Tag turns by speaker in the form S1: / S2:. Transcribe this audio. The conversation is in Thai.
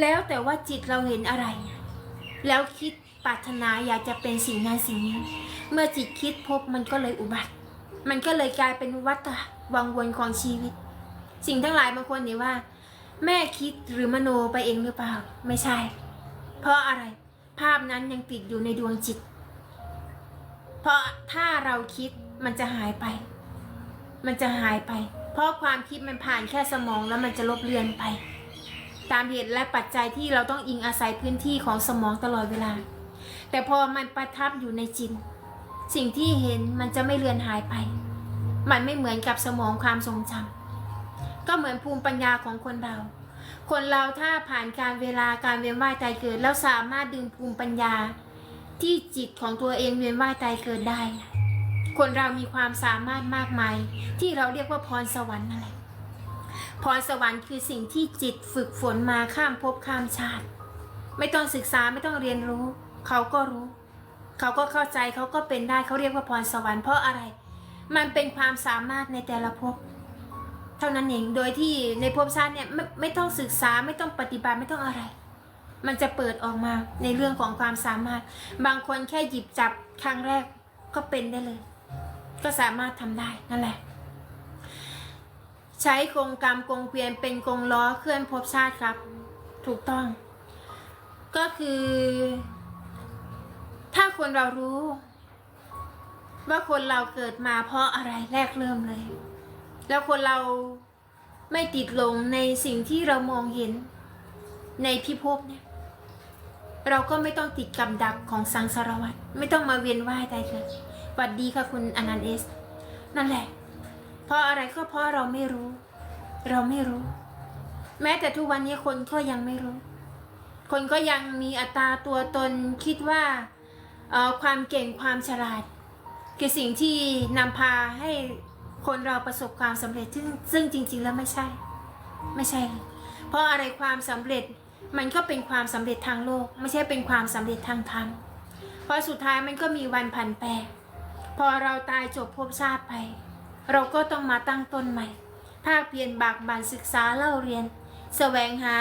S1: แล้วแต่ว่าจิตเราเห็นอะไร แล้วคิดปรารถนาอยากจะเป็นสิ่งนั้นสิ่งนี้ เมื่อจิตคิดพบมันก็เลยอุบัติ มันก็เลยกลายเป็นวัฏวังวนของชีวิต สิ่งทั้งหลายบางคนเนี่ยว่า แม่คิดหรือมโนไปเองหรือเปล่า ไม่ใช่ เพราะอะไร ภาพนั้นยังติดอยู่ในดวงจิต เพราะถ้าเราคิดมันจะหายไป มันจะหายไป เพราะความคิดมันผ่านแค่สมองแล้วมันจะลบเลือนไป ตามเหตุและปัจจัยที่เราต้องอิงอาศัยพื้นที่ของสมองตลอดเวลา แต่พอมันประทับอยู่ในจิต สิ่งที่เห็นมันจะไม่เลือนหายไป มันไม่เหมือนกับสมองความทรงจำก็เหมือนภูมิปัญญาของคนเรา คนเราถ้าผ่านการเวลาการเวียนว่ายตายเกิด แล้วสามารถดึงภูมิปัญญา ที่จิตของตัวเองเวียนว่ายตายเกิดได้ คนเรามีความสามารถมากมาย ที่เราเรียกว่าพรสวรรค์นั่นแหละ พรสวรรค์คือสิ่งที่จิตฝึกฝนมาข้ามภพข้ามชาติ ไม่ต้องศึกษาไม่ต้องเรียนรู้ เขาก็รู้ เขาก็เข้าใจเขาก็เป็นได้เขาเรียกว่าพรสวรรค์เพราะอะไร มันเป็นความสามารถในแต่ละภพเท่านั้นเองโดยที่ในภพชาติเนี่ยไม่ไม่ต้องศึกษาไม่ต้องปฏิบัติไม่ต้องอะไร มันจะเปิดออกมาในเรื่องของความสามารถ บางคนแค่หยิบจับครั้งแรกก็เป็นได้เลย ก็สามารถทำได้นั่นแหละ ใช้กรงกรรมกรงเกวียนเป็นกรงล้อเคลื่อนภพชาติครับ ถูกต้อง ก็คือ ถ้าคนเรารู้ ว่าคนเราเกิดมาเพราะอะไรแรกเริ่มเลย แล้วคนเราไม่ติดหลงในสิ่งที่เรามองเห็นในพิภพเนี่ยเราก็ไม่ต้องติดกับดักของสังสารวัตรไม่ต้องมาเวียนว่ายตายเกิดสวัสดีค่ะคุณอนันต์เอส นั่นแหละ เพราะอะไรก็เพราะเราไม่รู้ เราไม่รู้ แม้แต่ทุกวันนี้คนก็ยังไม่รู้ คนก็ยังมีอัตราตัวตนคิดว่าออความเก่งความฉลาด คือสิ่งที่นำพาให้คนเราประสบความสำเร็จซึ่งซึ่งจริง ๆ แล้วไม่ใช่ ไม่ใช่เลยเพราะอะไรความสำเร็จมันก็เป็นความสำเร็จทางโลก ไม่ใช่เป็นความสำเร็จทางธรรมเพราะสุดท้ายมันก็มีวันผันแปรพอเราตายจบภพชาติไป เราก็ต้องมาตั้งต้นใหม่ ภาคเพียรบากบั่นศึกษาเล่าเรียน แสวงหา